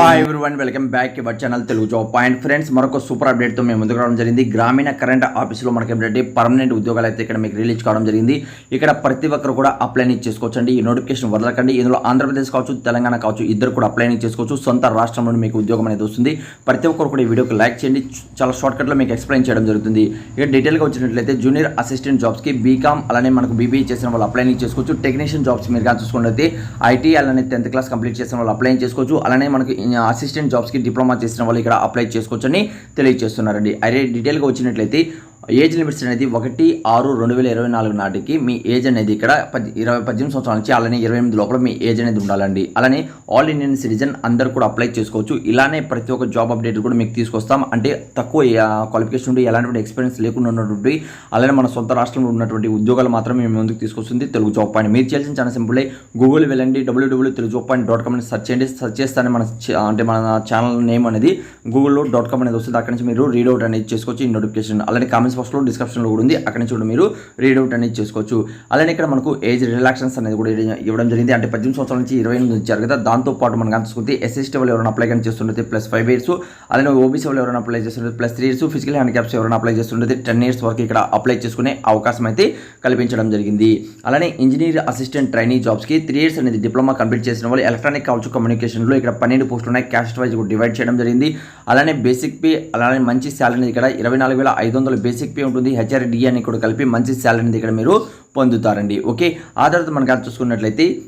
Hi one welcome back your channel Telugu job point friends మరొక super అప్డేట్తో మేము ముందుకు రావడం జరిగింది. గ్రామీణ కరెంట్ ఆఫీసులో మనకి ఏంటంటే పర్మనెంట్ ఉద్యోగాలు అయితే ఇక్కడ మీకు రిలీజ్ కావడం జరిగింది. ఇక్కడ ప్రతి ఒక్కరు కూడా అప్లైని చేసుకోవచ్చండి. ఈ నోటిఫికేషన్ వదలకండి. ఇందులో ఆంధ్రప్రదేశ్ కావచ్చు తెలంగాణ కావచ్చు ఇద్దరు కూడా అప్లైని చేసుకోవచ్చు. సొంత రాష్ట్రంలో మీకు ఉద్యోగం అనేది వస్తుంది. ప్రతి ఒక్కరు కూడా ఈ వీడియోకి లైక్ చేయండి. చాలా షార్ట్కట్లో మీకు ఎక్స్ప్లెయిన్ చేయడం జరుగుతుంది. ఇక డీటెయిల్గా వచ్చినట్లయితే జూనియర్ అసిస్టెంట్ జాబ్స్కి బీకామ్ అలానే మనకు బీబీఏ చేసిన వాళ్ళు అప్లైని చేసుకోవచ్చు. టెక్నీషియన్ జాబ్స్ మీరు కానీ చూసుకున్నట్లయితే ఐటీ అలానే టెన్త్ క్లాస్ కంప్లీట్ చేసిన వాళ్ళు అప్లై చేసుకోవచ్చు. అలానే మనకి అసిస్టెంట్ జాబ్స్కి డిప్లొమా చేసిన వాళ్ళు ఇక్కడ అప్లై చేసుకోవచ్చని తెలియజేస్తున్నారండి. అదే డీటెయిల్గా వచ్చినట్లయితే ఏజ్ లిమిట్స్ అనేది ఒకటి ఆరు రెండు వేల ఇరవై నాలుగు నాటికి మీ ఏజ్ అనేది ఇక్కడ పది ఇరవై పద్దెనిమిది సంవత్సరాల నుంచి అలానే ఇరవై ఎనిమిది లోపల మీ ఏజ్ అనేది ఉండాలండి. అలానే ఆల్ ఇండియన్ సిటిజన్ అందరు కూడా అప్లై చేసుకోవచ్చు. ఇలానే ప్రతి ఒక్క జాబ్ అప్డేట్ కూడా మీకు తీసుకొస్తాం. అంటే తక్కువ క్వాలిఫికేషన్ ఉండి ఎలాంటి ఎక్స్పీరియన్స్ లేకుండా ఉన్నటువంటి అలానే మన సొంత రాష్ట్రంలో ఉన్నటువంటి ఉద్యోగాలు మాత్రమే మేము ముందుకు తీసుకొస్తుంది తెలుగు జాబ్ పాయింట్. మీరు చేయాల్సిన చాలా సింపుల్. గూగుల్ వెళ్ళండి WWW Telugu job point dot com అని సెర్చ్ చేయండి. సెర్చ్ చేస్తానే మన అంటే మన ఛానల్ నేమ్ అనేది గూగుల్లో డాట్ కామ్ అనేది వస్తుంది. అక్కడ నుంచి మీరు రీడౌట్ అనేది చేసుకోవచ్చు ఈ నోటిఫికేషన్. అలానే కామెంట్స్ బాక్స్లో డిస్క్రిప్షన్లో కూడా ఉంది. అక్కడ నుంచి కూడా మీరు రీడౌట్ అనేది చేసుకోవచ్చు. అలానే ఇక్కడ మనకు ఏజ్ రిలాక్సన్స్ అనేది కూడా ఇవ్వడం జరిగింది. అంటే పద్దెనిమిది సంవత్సరాల నుంచి ఇరవై ఎనిమిది ఇచ్చారు కదా. దాంతో పాటు మనం ఎస్ఎస్టీ వాళ్ళు ఎవరైనా అప్లై కానీ చేస్తుంటే ప్లస్ ఫైవ్ ఇయర్స్ అలానే ఓబీసీ వాళ్ళు ఎవరైనా అప్లై చేస్తుంటే plus three years physical handicaps ఎవరైనా అప్లై చేస్తుంటే టెన్ ఇయర్స్ వరకు ఇక్కడ అప్లై చేసుకునే అవకాశం అయితే కల్పించడం జరిగింది. అలానే ఇంజనీర్ అసిస్టెంట్ ట్రైనీ జాబ్స్కి త్రీ ఇయర్స్ అనేది డిప్లొమా కంప్లీట్ చేసిన వాళ్ళు ఎలక్ట్రానిక్ కావచ్చు కమ్యూనికేషన్లో ఇక్కడ పన్నెండు పోస్టులు ఉన్నాయి. క్యాస్ట్ వైజ్ కూడా డివైడ్ చేయడం జరిగింది. అలానే బేసిక్ పే అలానే మంచి శాలరీ ఇక్కడ ఇరవై నాలుగు వేల ఐదు వందల బేసిక్ పే ఉంటుంది హెచ్ఆర్డిఏ అని కూడా కలిపి మంచి శాలరీని ఇక్కడ మీరు పొందుతారండి. ఓకే? ఆ తర్వాత మనకు చూసుకున్నట్లయితే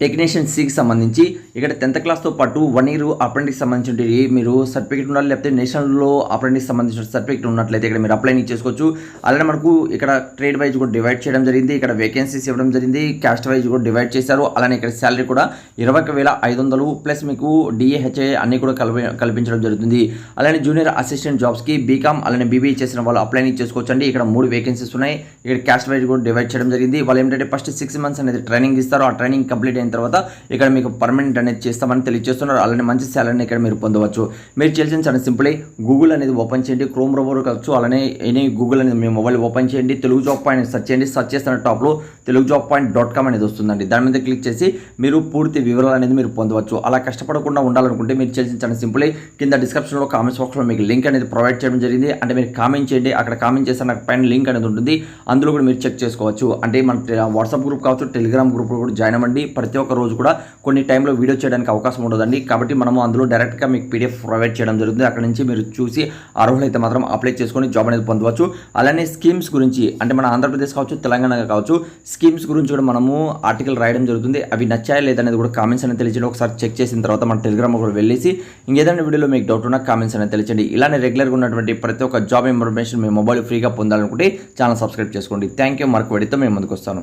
టెక్నీషియన్ సికి సంబంధించి ఇక్కడ టెన్త్ క్లాస్తో పాటు వన్ ఇయర్ అప్రెంటిస్ సంబంధించి మీరు సర్టిఫికేట్ ఉండాలి లేకపోతే నేషనల్లో అప్రెంటిస్ సంబంధించిన సర్టిఫికేట్ ఉన్నట్లయితే ఇక్కడ మీరు అప్లై చేసుకోవచ్చు. అలానే మనకు ఇక్కడ ట్రేడ్ వైజ్ కూడా డివైడ్ చేయడం జరిగింది ఇక్కడ వేకెన్సీస్ ఇవ్వడం జరిగింది క్యాస్ట్ వైజ్ కూడా డివైడ్ చేశారు. అలానే ఇక్కడ శాలరీ కూడా ఇరవై వేల ఐదు వందలు ప్లస్ మీకు డిఏహెచ్ఏ అన్ని కూడా కల్పి కల్పించడం జరుగుతుంది. అలానే జూనియర్ అసిస్టెంట్ జాబ్స్కి బీకామ్ అలానే బీబీఏ చేసిన వాళ్ళు అప్లై చేసుకోవచ్చు అండి ఇక్కడ మూడు వేకెన్సీస్ ఉన్నాయి. ఇక్కడ క్యాస్ట్ వైజ్ కూడా డివైడ్ చేయడం జరిగింది. వాళ్ళు ఏంటంటే ఫస్ట్ సిక్స్ మంత్స్ అనేది ట్రైనింగ్ ఇస్తారు. ఆ ట్రైనింగ్ కంప్లీట్ అయిన తర్వాత ఇక్కడ మీకు పర్మనెంట్ అనేది చేస్తామని తెలియజేస్తున్నారు. అలానే మంచి శాలరీని ఇక్కడ మీరు పొందవచ్చు. మీరు చేసిన చాలా సింపుల్ గూగుల్ అనేది ఓపెన్ చేయండి క్రోమ్ రోబోర్ కావచ్చు అలానే ఎనీ గూగుల్ అనేది మీ మొబైల్ ఓపెన్ చేయండి తెలుగు జాబ్ పాయింట్ సెర్చ్ చేయండి సెర్చ్ చేస్తున్న టాప్లో Telugu job point dot com అనేది వస్తుందండి. దాని మీద క్లిక్ చేసి మీరు పూర్తి వివరాలు అనేది మీరు పొందవచ్చు. అలా కష్టపడకుండా ఉండాలనుకుంటే మీరు చేసిన చాలా సింపుల్ కింద డిస్క్రిప్షన్లో కామెంట్స్ బాక్స్లో మీకు లింక్ అనేది ప్రొవైడ్ చేయడం జరిగింది. అంటే మీరు కామెంట్ చేయండి అక్కడ కామెంట్ చేస్తే నాకు పైన లింక్ అనేది ఉంటుంది. అందులో కూడా మీరు చెక్ చేసుకోవచ్చు. అంటే మన వాట్సాప్ గ్రూప్ కావచ్చు టెలిగ్రామ్ గ్రూప్ కూడా జాయిన్ అవ్వండి. ప్రతి ఒక్క రోజు కూడా కొన్ని టైంలో వీడియో చేయడానికి అవకాశం ఉండదండి. కాబట్టి మనము అందులో డైరెక్ట్గా మీకు పీడిఎఫ్ ప్రొవైడ్ చేయడం జరుగుతుంది. అక్కడ నుంచి మీరు చూసి అర్హులైతే మాత్రం అప్లై చేసుకొని జాబ్ అనేది పొందవచ్చు. అలానే స్కీమ్స్ గురించి అంటే మన ఆంధ్రప్రదేశ్ కావచ్చు తెలంగాణ కావచ్చు స్కీమ్స్ గురించి కూడా మనము ఆర్టికల్ రాయడం జరుగుతుంది. అవి నచ్చాయా లేదనేది కూడా కామెంట్స్ అనేది తెలియజేయండి. ఒకసారి చెక్ చేసిన తర్వాత మన టెలిగ్రామ్ కూడా వెళ్ళేసి ఇంకేదైనా వీడియోలో మీకు డౌట్ ఉన్నా కామెంట్స్ అనేది తెలియజేయండి. ఇలానే రెగ్యులర్గా ఉన్నటువంటి ప్రతి ఒక్క జాబ్ ఇన్ఫర్మేషన్ మీ మొబైల్ ఫ్రీగా పొందాలనుకుంటే ఛానల్ సబ్స్క్రైబ్ చేసుకోండి. థ్యాంక్ యూ మరొక వీడియోతో మేము ముందుకు వస్తాను.